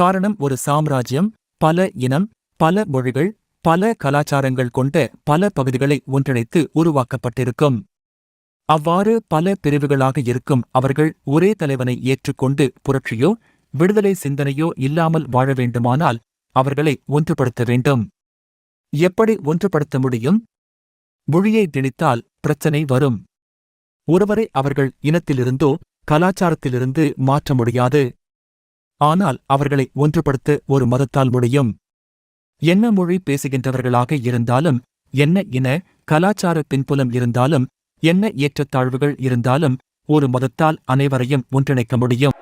காரணம் ஒரு சாம்ராஜ்யம் பல இனம் பல மொழிகள் பல கலாச்சாரங்கள் கொண்ட பல பகுதிகளை ஒன்றிணைத்து உருவாக்கப்பட்டிருக்கும். அவ்வாறு பல பிரிவுகளாக இருக்கும் அவர்கள் ஒரே தலைவனை ஏற்றுக்கொண்டு புரட்சியோ விடுதலை சிந்தனையோ இல்லாமல் வாழ வேண்டுமானால் அவர்களை ஒன்றுபடுத்த வேண்டும். எப்படி ஒன்றுபடுத்த முடியும்? மொழியை திணித்தால் பிரச்சனை வரும். ஒருவரை அவர்கள் இனத்திலிருந்தோ கலாச்சாரத்திலிருந்து மாற்ற முடியாது. ஆனால் அவர்களை ஒன்றுபடுத்த ஒரு மதத்தால் முடியும். என்ன மொழி பேசுகின்றவர்களாக இருந்தாலும் என்ன இன கலாச்சார பின்புலம் இருந்தாலும் என்ன ஏற்றத்தாழ்வுகள் இருந்தாலும் ஒரு மதத்தால் அனைவரையும் ஒன்றிணைக்க முடியும்.